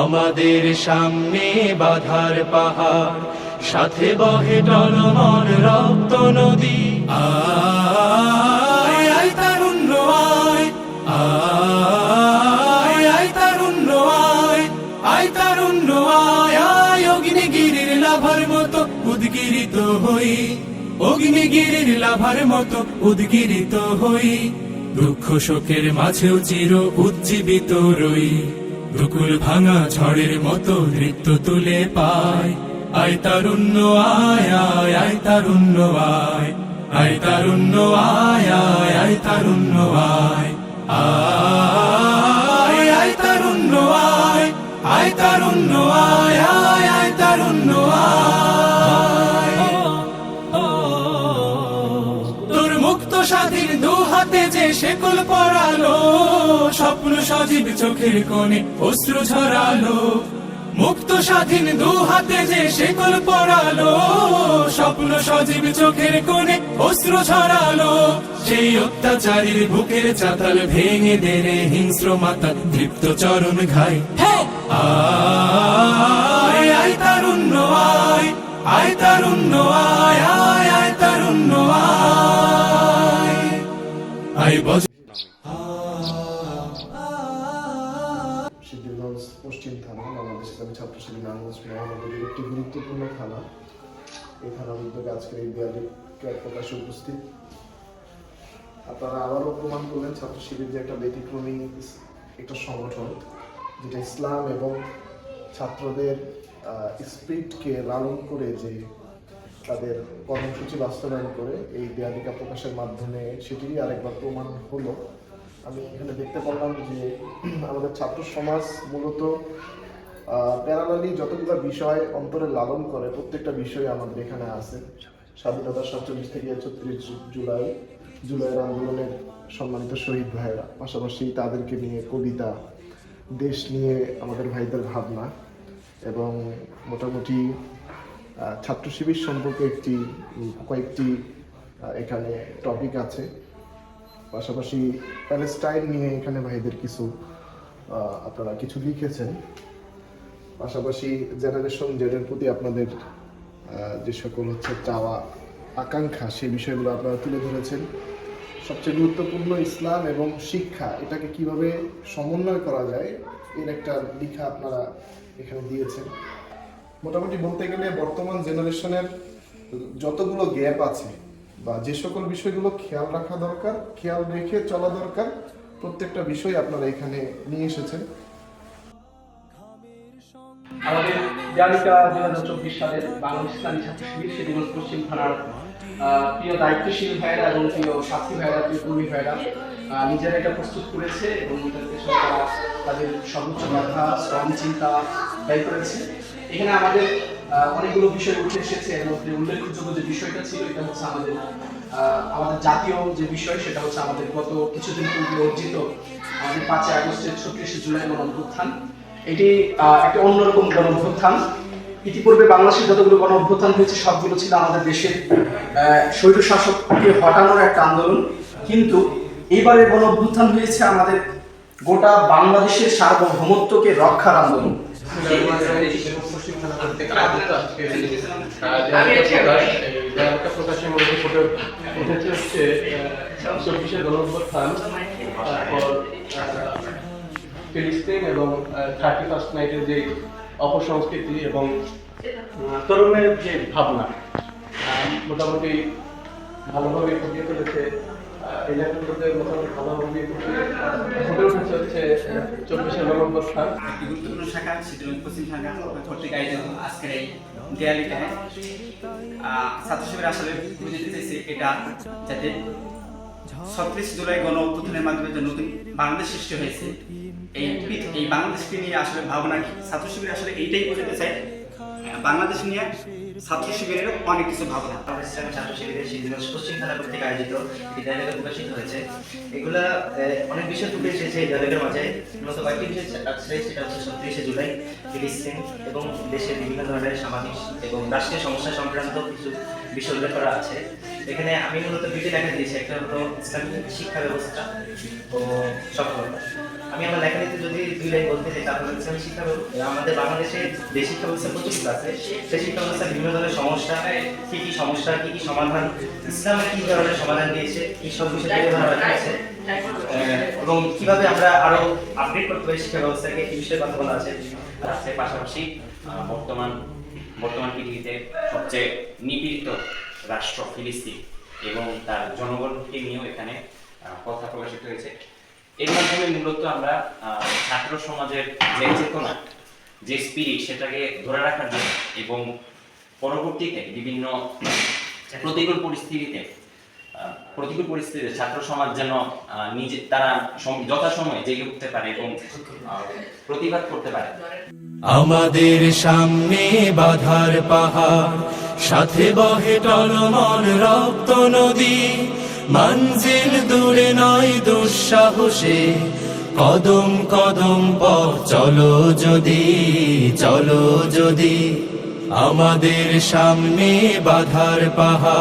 আমাদের সামনে বাধার পাহাড় সাথে বহে টলমন রক্ত নদী। আয় হই অগ্নিগিরির লাভার মতো উদ্গিরিত হই, দুঃখ শোকের মাঝেও চির উজ্জীবিত রই। দুকুল ভাঙা ঝড়ের মতো নৃত্য তুলে পায়। আয় তারুণ্য, আয় আয় আয় তারুণ্য, আয়। আয় তারুণ্য, আয় আয় আয় তারুণ্য, আয়। আয় আয় তারুণ্য, আয়। আয় তারুণ্য, আয়। শেকল পরালো স্বপ্ন সজীব চোখের কোণে অশ্রু ঝরালো। মুক্ত স্বাধীন দু হাতে যে শেকল পরালো স্বপ্ন সজীব চোখের কোণে অশ্রু ঝরালো। সেই অত্যাচারীর বুকের চাতাল ভেঙে দেরে হিংস্র মাতা তৃপ্ত চরণ ঘাই। আয় আয় তারুণ্য আয় আয় তারুণ্য আয় আয় বজ সিদ্ধিরগঞ্জ পশ্চিম থানা বাংলাদেশ ইসলামী ছাত্র শিবির নারায়ণগঞ্জ মহানগরীর একটি গুরুত্বপূর্ণ থানা এই থানার উদ্যোগে আজকের এই ক্যাব প্রকাশে উপস্থিত আপনারা আবারও প্রমাণ করলেন ছাত্র শিবির যে একটা ব্যতিক্রমী একটা সংগঠন যেটা ইসলাম এবং ছাত্রদের স্পিরিটকে লালন করে যে তাদের কর্মসূচি বাস্তবায়ন করে এই দেয়ালিকা প্রকাশের মাধ্যমে সেটিরই আরেকবার প্রমাণ হলো। আমি এখানে দেখতে পারলাম যে আমাদের ছাত্র সমাজ মূলত প্যারালালি যতগুলো বিষয় অন্তরে লালন করে, প্রত্যেকটা বিষয় আমাদের এখানে আছে। স্বাধীনতা সাতচল্লিশ থেকে ছত্রিশ জুলাই, জুলাইয়ের আন্দোলনের সম্মানিত শহীদ ভাইয়েরা। পাশাপাশি তাদেরকে নিয়ে কবিতা, দেশ নিয়ে আমাদের ভাইদের ভাবনা এবং মোটামুটি ছাত্র শিবির সম্পর্কে একটি কয়েকটি এখানে টপিক আছে। পাশাপাশি প্যালেস্টাইন নিয়ে এখানে ভাইদের কিছু আপনারা কিছু লিখেছেন। পাশাপাশি জেনারেশন জেডের প্রতি আপনাদের যে সকল হচ্ছে চাওয়া, আকাঙ্ক্ষা সেই বিষয়গুলো আপনারা তুলে ধরেছেন। সবচেয়ে গুরুত্বপূর্ণ ইসলাম এবং শিক্ষা, এটাকে কীভাবে সমন্বয় করা যায়, এর একটা লিখা আপনারা এখানে দিয়েছেন। মোটামুটি বলতে গেলে বর্তমান জেনারেশনের যতগুলো গ্যাপ আছে বা যে সকল বিষয়গুলো খেয়াল রাখা দরকার, খেয়াল রেখে চলা দরকার, প্রত্যেকটা বিষয় আপনারা এখানে নিয়ে এসেছেন। আমাদের জালিকা দুই হাজার চব্বিশ সালের ইসলামী ছাত্র শিবির সেদিগঞ্জ পশ্চিম থানার প্রিয় দায়িত্বশীল ভাইয়েরা এবং প্রিয় সাথী ভাইয়েরা, প্রিয় কর্মী ভাইয়েরা নিজেরা এটা প্রস্তুত করেছে এবং এটার পেছনে তাদের সর্বোচ্চ মেধা শ্রম চিন্তা ব্যয় করেছে। এখানে আমাদের অনেকগুলো বিষয় উঠে এসেছে। এর মধ্যে উল্লেখযোগ্য যে বিষয়টা ছিল, এটা হচ্ছে আমাদের আমাদের জাতীয় যে বিষয়, সেটা হচ্ছে আমাদের গত কিছুদিন পূর্বে অর্জিত আমাদের পাঁচই আগস্টের ছত্রিশে জুলাই গণ অভ্যুত্থান এটি একটি অন্যরকম গণ অভ্যুত্থান ইতিপূর্বে বাংলাদেশের যতগুলো গণ অভ্যুত্থান হয়েছে, সবগুলো ছিল আমাদের দেশের স্বৈর শাসককে হটানোর একটা আন্দোলন। কিন্তু এইবারের গণ অভ্যুত্থান হয়েছে আমাদের গোটা বাংলাদেশের সার্বভৌমত্বকে রক্ষার আন্দোলন। প্রকাশের মধ্যে ফুটে উঠেছে হচ্ছে তারপর ফিলিস্তিন এবং থার্টি ফার্স্ট নাইটের যে অপসংস্কৃতি এবং তরুণের যে ভাবনা মোটামুটি ভালোভাবে ফুটিয়ে তুলেছে আসলে এটা ছত্রিশ জুলাই গণ অভ্যুত্থানের মাধ্যমে যে নতুন বাংলাদেশ সৃষ্টি হয়েছে, এই এই বাংলাদেশকে নিয়ে আসলে ভাবনা কি? ছাত্র শিবির আসলে এইটাই বোঝাতে চায় বাংলাদেশ নিয়ে ছাত্র শিবিরের অনেক কিছু ভাবনা। ইসলামী ছাত্র শিবিরের পশ্চিম থানা কর্তৃক আয়োজিত। ডায়লগে প্রকাশিত হয়েছে। এগুলা অনেক বিষয় তুলে এসেছে মাঝে। মূলত কয়েকটি বিষয় সেটা হচ্ছে জুলাই এবং দেশের বিভিন্ন ধরনের সামাজিক এবং রাষ্ট্রীয় সমস্যা সংক্রান্ত কিছু বিষয় উল্লেখ করা আছে। এখানে আমি মূলত দুইটি লেখা দিয়েছি। একটা হলো ইসলামী শিক্ষা ব্যবস্থা ও সফলতা। আমি আমার লেখাটিতে যদি দুই লাইন বলতে চাই তাহলে ইসলামী শিক্ষা আমাদের বাংলাদেশে যে শিক্ষা ব্যবস্থা আছে। সেই শিক্ষা বিভিন্ন ধরনের সমস্যা সমস্যা সমাধান ধরনের সমাধান দিয়েছে সব বিষয়ে এবং কীভাবে আমরা আরও আপডেট করতে পারি শিক্ষা ব্যবস্থাকে এই বিষয়ে কথা বলা আছে। পাশাপাশি বর্তমান বর্তমান পৃথিবীতে সবচেয়ে নিপীড়িত রাষ্ট্র ফিলিস্তিন এবং তার জনগণকে নিয়েও এখানে কথা প্রকাশিত হয়েছে। এর মাধ্যমে মূলত আমরা ছাত্র সমাজের যে চেতনা যে স্পিরিট সেটাকে ধরে রাখার জন্য এবং পরবর্তীতে বিভিন্ন প্রতিকূল পরিস্থিতিতে প্রতিকূল পরিস্থিতিতে ছাত্র সমাজ যেন নিজে, তারা যথাসময়ে জেগে উঠতে পারে এবং প্রতিবাদ করতে পারে। আমাদের সামনে বাধার পাহাড়, সাথে বহে টলমল রক্ত নদী মঞ্জিল দূরে নয় দুঃসাহসে কদম কদম পথ চলো যদি চলো যদি আমাদের সামনে বাধার পাহাড়।